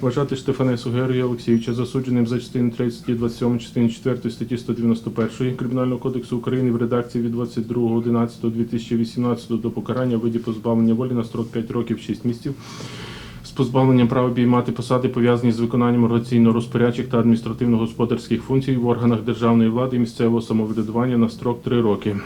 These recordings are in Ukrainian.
Вважати Штефанесу Георгія Олексійовича засудженим за частиною 3 статті 27 частини 4 статті 191 Кримінального кодексу України в редакції від 22.11.2018 до покарання в виді позбавлення волі на строк 5 років 6 місяців з позбавленням права обіймати посади, пов'язані з виконанням організаційно-розпорядчих та адміністративно-господарських функцій в органах державної влади і місцевого самоврядування на строк 3 роки.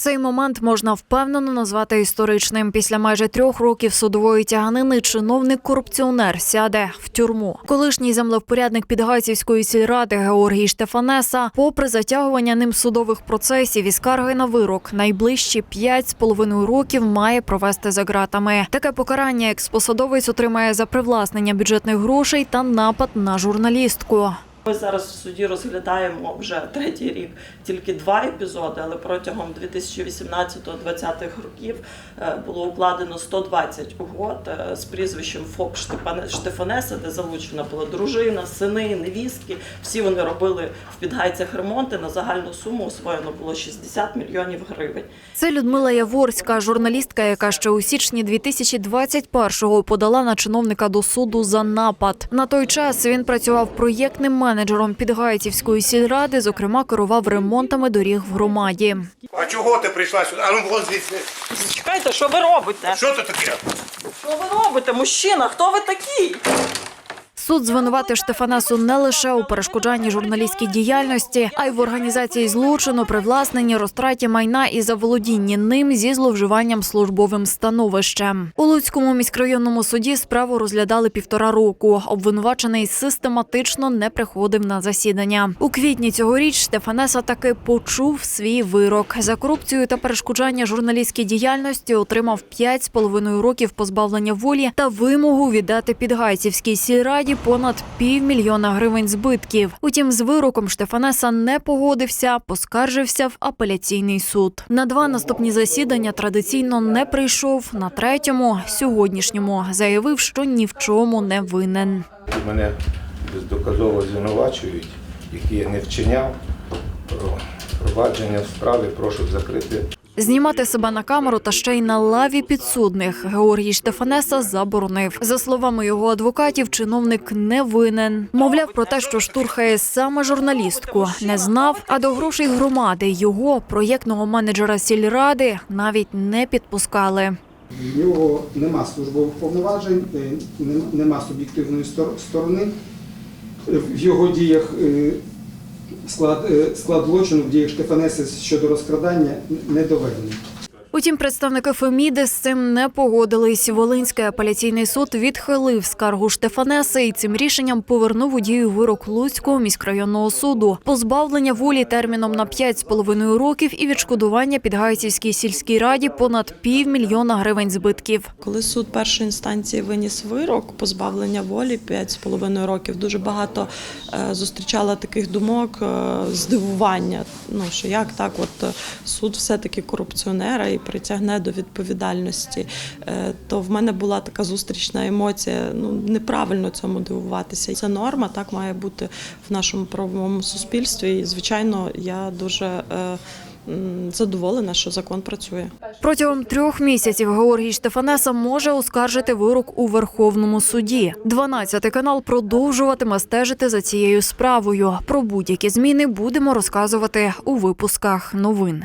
Цей момент можна впевнено назвати історичним. Після майже трьох років судової тяганини чиновник-корупціонер сяде в тюрму. Колишній землевпорядник Підгайцівської сільради Георгій Штефанеса, попри затягування ним судових процесів і скарги на вирок, найближчі п'ять з половиною років має провести за ґратами. Таке покарання експосадовець отримає за привласнення бюджетних грошей та напад на журналістку. Ми зараз в суді розглядаємо вже третій рік тільки два епізоди, але протягом 2018-2020 років е, було укладено 120 угод е, з прізвищем ФОП Штефанеса, де залучена була дружина, сини, невістки. Всі вони робили в підгайцях ремонти. На загальну суму освоєно було 60 мільйонів гривень. Це Людмила Яворська, журналістка, яка ще у січні 2021-го подала на чиновника до суду за напад. На той час він працював проєктним менеджером Підгайцівської сільради, зокрема керував ремонтами доріг в громаді. А чого ти прийшла сюди? А ну вон звідси. Чекайте, що ви робите? Що це таке? Що ви робите, мужчина? Хто ви такий? Суд звинуватив Штефанесу не лише у перешкоджанні журналістській діяльності, а й в організації злочину, привласненні, розтраті майна і заволодінні ним зі зловживанням службовим становищем. У Луцькому міськрайонному суді справу розглядали півтора року. Обвинувачений систематично не приходив на засідання. У квітні цьогоріч Штефанеса таки почув свій вирок за корупцію та перешкоджання журналістській діяльності. Отримав 5,5 років позбавлення волі та вимогу віддати підгайцівській сільраді понад півмільйона гривень збитків. Утім, з вироком Штефанеса не погодився, поскаржився в апеляційний суд. На два наступні засідання традиційно не прийшов. На третьому сьогоднішньому заявив, що ні в чому не винен. Мене бездоказово звинувачують, які я не вчиняв. Провадження в справі прошу закрити. Знімати себе на камеру та ще й на лаві підсудних Георгій Штефанеса заборонив. За словами його адвокатів, чиновник не винен. Мовляв про те, що штурхає саме журналістку, не знав. А до грошей громади його проєктного менеджера сільради навіть не підпускали. В нього нема службових повноважень, е, нема суб'єктивної сторони. В його діях е, склад, е, склад злочину в діях Штефанеси щодо розкрадання не доведений. Утім, представники Феміди з цим не погодились. Волинський апеляційний суд відхилив скаргу Штефанеси і цим рішенням повернув у дію вирок Луцького міськрайонного суду. Позбавлення волі терміном на 5,5 років і відшкодування підгайцівській сільській раді понад півмільйона гривень збитків. Коли суд першої інстанції виніс вирок позбавлення волі 5,5 років, дуже багато е, зустрічала таких думок е, здивування. Ну що як так, от е, суд все-таки корупціонера і притягне до відповідальності. Е, То в мене була така зустрічна емоція. Ну неправильно цьому дивуватися. Це норма, так має бути в нашому правовому суспільстві. І звичайно, я дуже е, задоволена, що закон працює. Протягом трьох місяців Георгій Штефанеса може оскаржити вирок у Верховному суді. 12 канал продовжуватиме стежити за цією справою. Про будь-які зміни будемо розказувати у випусках новин.